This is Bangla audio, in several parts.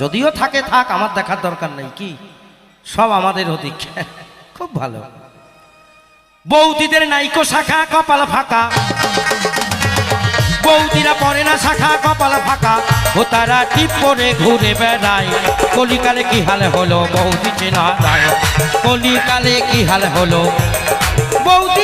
যদিও থাকে, থাক, আমার দেখার দরকার নেই, কি? সব আমাদের অধিক খুব ভালো। বৌদিদের নাইকো শাখা, কপাল ফাঁকা। বৌদিরা পরে না শাখা, কপাল ফাঁকা। ও তারা টিপ করে ঘুরে বেড়ায়। কলিকালে কি হাল হলো, বৌদি চেনা কলিকালে কি হাল হলো, বৌদি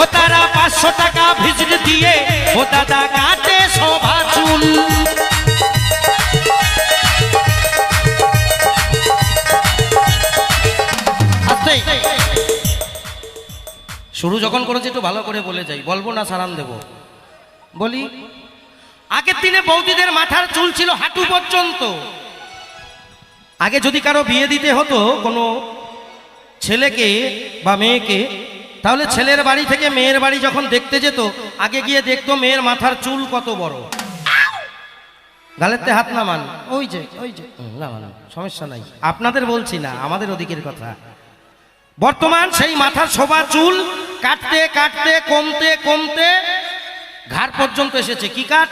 ও তারা পাঁচশো টাকা ভিজিট দিয়ে ও দাদা কাটে শোভা চুল। শুরু যখন করেছি একটু ভালো করে বলে যাই। বলব না সারান দেব? বলি, আগের দিনে বৌদিদের মাথার চুল ছিল হাঁটু পর্যন্ত। আগে যদি কারও বিয়ে দিতে হতো কোনো ছেলেকে বা মেয়েকে তাহলে ছেলের বাড়ি থেকে মেয়ের বাড়ি যখন দেখতে যেত আগে গিয়ে দেখতো মেয়ের মাথার চুল কত বড়। গালেতে হাত নামান। ওই যে ওই যে। নামান সমস্যা নাই। আপনাদের বলছি না আমাদের ওদিকের কথা। বর্তমান সেই মাথার শোভা চুল কাটতে কাটতে কমতে কমতে ঘাড় পর্যন্ত এসেছে। কি কাঠ?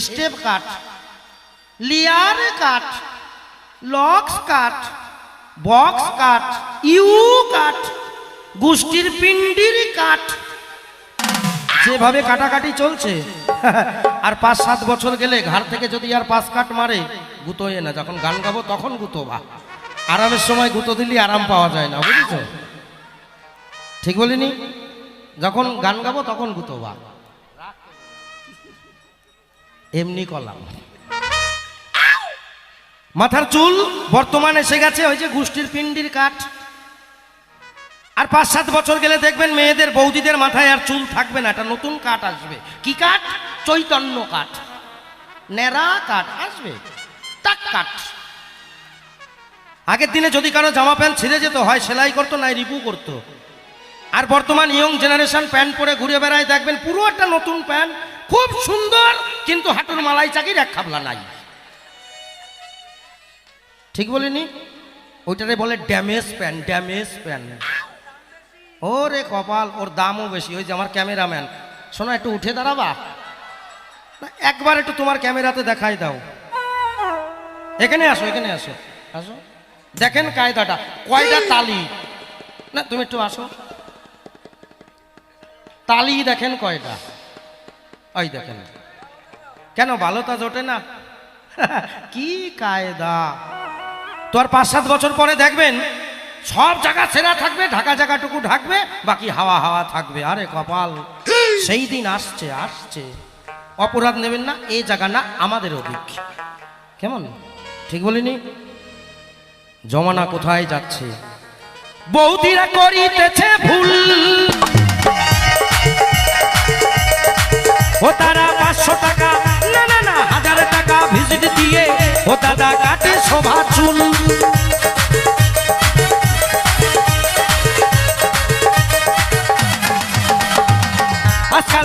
স্টেপ কাঠ। লিয়ার কাঠ। লক্স কাঠ। বক্স কাঠ। ইউ কাঠ। গোষ্ঠীর পিণ্ডির কাঠ। যেভাবে কাটাকাটি চলছে, আর পাঁচ সাত বছর গেলে ঘাড় থেকে যদি আর পাঁচ কাট মারে, গুতোয় না। যখন গান গাবো তখন গুতোবা আরামের সময় গুতো দিলে আরাম পাওয়া যায় না, বুঝেছ? ঠিক বলিনি? যখন গান গাবো তখন গুতোবা এমনি কলাম মাথার চুল বর্তমান এসে গেছে, ওই যে গোষ্ঠীর পিণ্ডির কাঠ। আর পাঁচ, সাত বছর গেলে দেখবেন মেয়েদের বৌদিদের মাথায় আর চুল থাকবে না, একটা নতুন কাঠ আসবে। কি কাঠ? চৈতন্য কাঠ। ন্যাড়া কাঠ আসবে। টাক কাঠ। আগের দিনে যদি কারও জামা প্যান্ট ছিঁড়ে যেত, হয় সেলাই করতো, নাই রিপু করতো। আর বর্তমান ইয়ং জেনারেশন প্যান্ট পরে ঘুরে বেড়ায়, দেখবেন পুরো একটা নতুন প্যান্ট, খুব সুন্দর, কিন্তু হাঁটুর মালাই চাকির এক খাবলা নাই। ঠিক বলিনি? ওইটারে বলে ড্যামেজ প্যান্ট ড্যামেজ প্যান্ট। ওরে কপাল ওর দামও বেশি। ওই যে আমার ক্যামেরাম্যান। শোনো একটু উঠে দাঁড়াবা? না, একবার একটু তোমার ক্যামেরাতে দেখাই দাও। এখানে আসো এখানে আসো। আসো। দেখেন কায়দাটা। কয়টা তালি? না তুমি একটু আসো। তালি দেখেন কয়টা? ওই দেখেন। কেন ভালোটা জোটে না? কি কায়দা। তো আর পাঁচ সাত বছর পরে দেখবেন সব জায়গা সেরা থাকবে, ঢাকা জায়গাটুকু ঢাকবে, বাকি হাওয়া হাওয়া থাকবে। আরে কপাল, সেই দিন আসছে আসছে। অপরাধ নেবেন না এই জায়গা না, আমাদের অধিক কেমন? ঠিক বলিনি? জমানা কোথায় যাচ্ছে? বৌদিরা করিতেছে ভুল। ও তারা পাঁচশো টাকা, না না না, হাজার টাকা ভিজিট দিয়ে, ও দাদা কাটে শোভা চুল।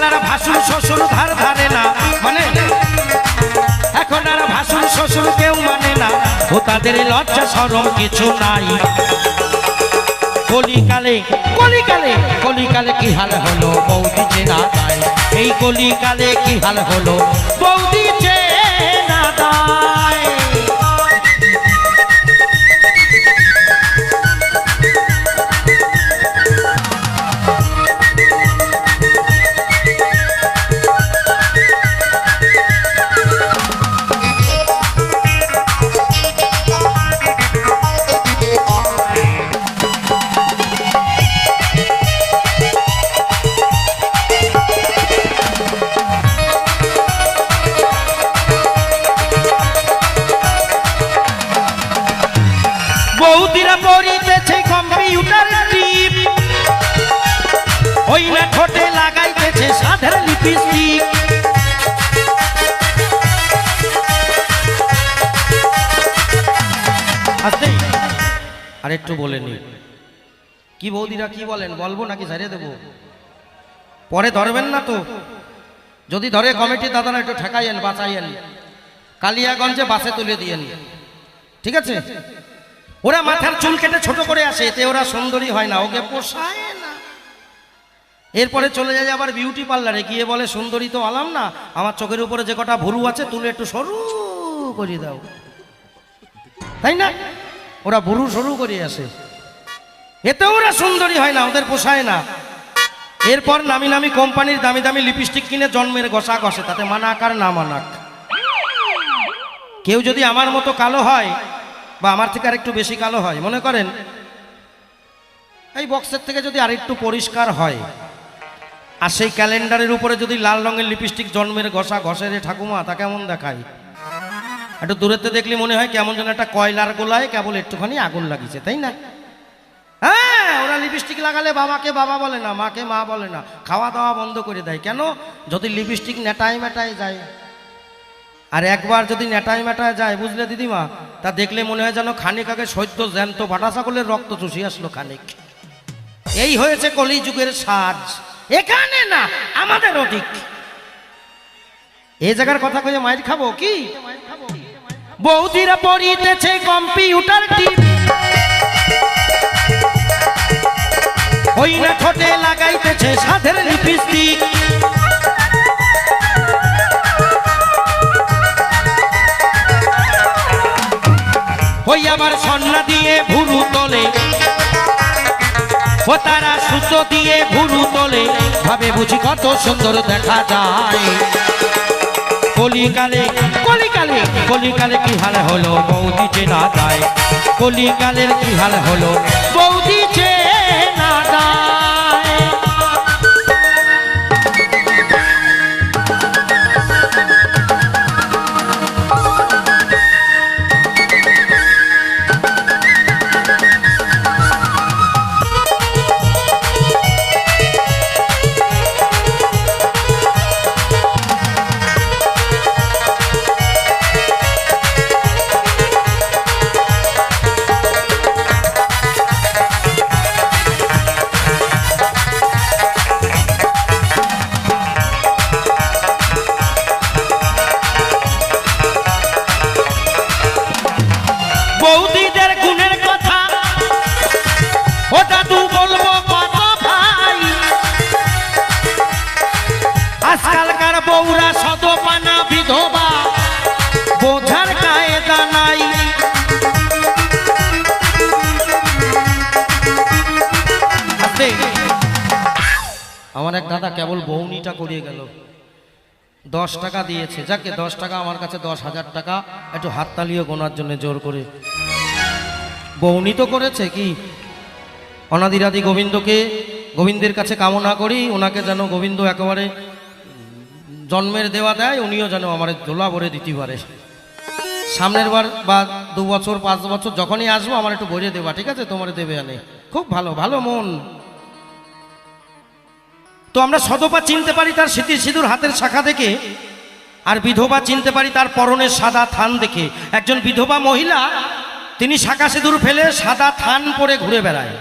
আর ভাসুর শ্বশুর ধার ধারে না মানে? এখন আর ভাসুর শ্বশুর কেউ মানে না, ও তাদের লজ্জা সরম কিছু নাই। কলিকালে কলিকালে কলিকালে কি হাল হলো বৌদি যে না এই কলিকালে কি হাল হলো বৌদি চেনা দায়? আর একটু বলে কি বৌদিরা কি বলেন, বলব নাকি ঝাড়িয়ে দেবো? পরে ধরবেন না তো। যদি ধরে কমিটি দাদারা একটু ঠেকাইয়েন, বাঁচাইয়েন। কালিয়াগঞ্জে বাসে তুলে দিয়েন। ঠিক আছে? ওরা মাথার চুল কেটে ছোট করে আসে, এতে ওরা সুন্দরী হয় না, ওকে পোষায় না। এরপরে চলে যায় আবার বিউটি পার্লারে, গিয়ে বলে, সুন্দরী তো আলাম না, আমার চোখের উপরে যে কটা ভুরু আছে, তুলে একটু সরু করে দাও। তাই না? ওরা ভুরু সরু করে আসে। এতে ওরা সুন্দরী হয় না, ওদের পোষায় না। এরপর নামি নামি কোম্পানির দামি দামি লিপস্টিক কিনে জন্মের ঘষা ঘষে, তাতে মানাক আর না মানাক। কেউ যদি আমার মতো কালো হয়, বা আমার থেকে আর একটু বেশি কালো হয়, মনে করেন? এই বক্সের থেকে যদি আরেকটু পরিষ্কার হয়, আর সেই ক্যালেন্ডারের উপরে যদি লাল রঙের লিপস্টিক জন্মের ঘষা ঘষে রে ঠাকুমা, তা কেমন দেখায়? একটু দূরেতে দেখলে মনে হয় কেমন যেন একটা কয়লার গোলায় কেবল একটুখানি আগুন লাগিয়েছে তাই না? হ্যাঁ ওরা লিপস্টিক লাগালে বাবাকে বাবা বলে না, মাকে মা বলে না। খাওয়া দাওয়া বন্ধ করে দেয়। কেন? যদি লিপস্টিক নেটায় মেটায় যায়। আর একবার যদি নেটায় মেটায় যায়, বুঝলে দিদিমা? তা দেখলে মনে হয় যেন খানিক আগে সদ্য জ্যান্ত ভাটা ছাগলের রক্ত চুষি আসলো খানিক। এই হয়েছে কলি যুগের সাজ। এখানে না, আমাদের অধিক এই জায়গার কথা কয়ে মাইর খাব, কি? বৌদিরা পড়িতেছে কম্পিউটার ওই না ঠোঁটে লাগাইতেছে সাধের লিপস্টিক। ওই আবার সন্না দিয়ে ভুরু তোলে। ও তারা সুতো দিয়ে ভুরু তোলে। ভাবে বুঝি কত সুন্দর দেখা যায়। কলিকালে কলিকালে কলিকালে কি হাল হলো বৌদি যে না যায় কলিকালের কি হাল হলো? বৌদি যে না আমার এক দাদা কেবল বৌনিটা করিয়ে গেল। দশ টাকা দিয়েছে। যাকে দশ টাকা, আমার কাছে দশ হাজার টাকা, একটু হাততালিও গোনার জন্য জোর করে। বৌনি তো করেছে কি? অনাদিরাদি গোবিন্দকে, গোবিন্দের কাছে কামনা করি, ওনাকে যেন গোবিন্দ একেবারে জন্মের দেওয়া দেয়, উনিও যেন আমার দোলা ভরে দিতে পারে। সামনের বার বা দু বছর, পাঁচ বছর, যখনই আসব, আমার একটু ভরে দেবা, ঠিক আছে? তোমার দেবে আনে। খুব ভালো ভালো মন। তো আমরা সদপা চিনতে পারি তার স্মৃতি সিঁদুর হাতের শাখা দেখে, আর বিধবা চিনতে পারি তার পরনের সাদা থান দেখে। একজন বিধবা মহিলা, তিনি শাখা সিঁদুর ফেলে সাদা থান পরে ঘুরে বেড়ায়।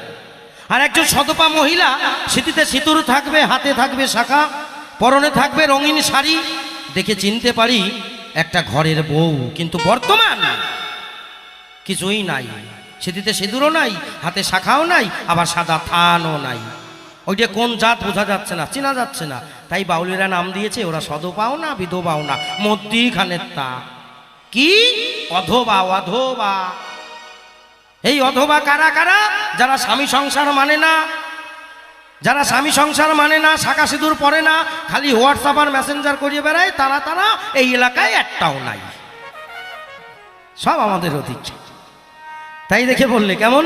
আর একজন সদপা মহিলা, স্মৃতিতে সিঁদুর থাকবে, হাতে থাকবে শাখা, পরনে থাকবে রঙিন শাড়ি, দেখে চিনতে পারি একটা ঘরের বউ। কিন্তু বর্তমান কিছুই নাই। স্মৃতিতে সিঁদুরও নাই, হাতে শাখাও নাই, আবার সাদা থানও নাই। ওইটা কোন জাত বোঝা যাচ্ছে না, চেনা যাচ্ছে না। তাই বাউলিরা নাম দিয়েছে, ওরা সদপাও না বিধবাও না। মধ্যিখানের তা। কি? অধবা অধবা। এই অধবা কারা কারা? যারা স্বামী সংসার মানে না, যারা স্বামী সংসার মানে না, শাখা সিঁদুর পরে না, খালি হোয়াটসঅ্যাপ আর মেসেঞ্জার করিয়ে বেড়ায়, তারা তারা এই এলাকায় একটাও নাই। সব আমাদের অধিক তাই দেখে বললে কেমন?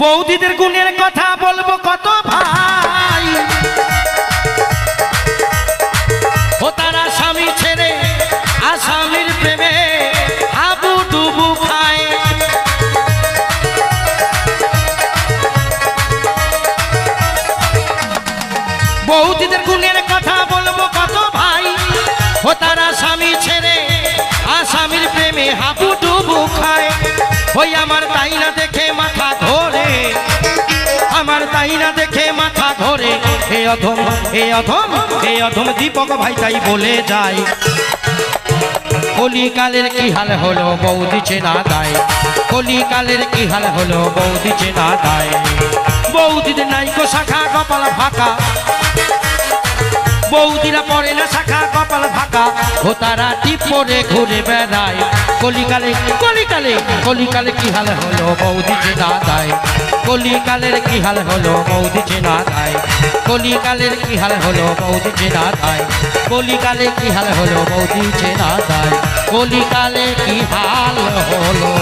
বৌদিদের গুণের কথা বলব কত ভাই? ও তারা স্বামী ছেড়ে আসামির প্রেমে হাবু ডুবু খায়। বৌদিদের গুণের কথা বলব কত ভাই? ও তারা স্বামী ছেড়ে আসামির প্রেমে হাবু ডুবু খায়। ওই আমার তাই না দেখে মাথা ধর আমার তাই না দেখে মাথা ধরে। হে অধম হে অধম হে অধম, দীপক ভাই তাই বলে যায়। কলিকালের কি হাল হলো বৌদি চেনা দায়? কলিকালের কি হাল হলো বৌদি চেনা দায়? বৌদিদের নাইকো শাখা, কপাল ফাঁকা। বৌদিরা পরে না শাখা, কপাল ফাঁকা। ও তারা টিপ পরে ঘুরে বেড়ায়। কলিকালে কলিকালে কলিকালে কি হাল হলো বৌদি চেনা দায়? কলিকালের কি হাল হলো বৌদি চেনা তাই? কলিকালের কি হাল হলো বৌদি চেনা তাই? কলিকালে কি হাল হলো বৌদি চেনা তাই? কলিকালে কি হাল হলো?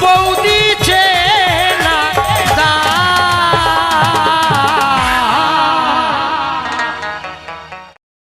বৌদি চেনা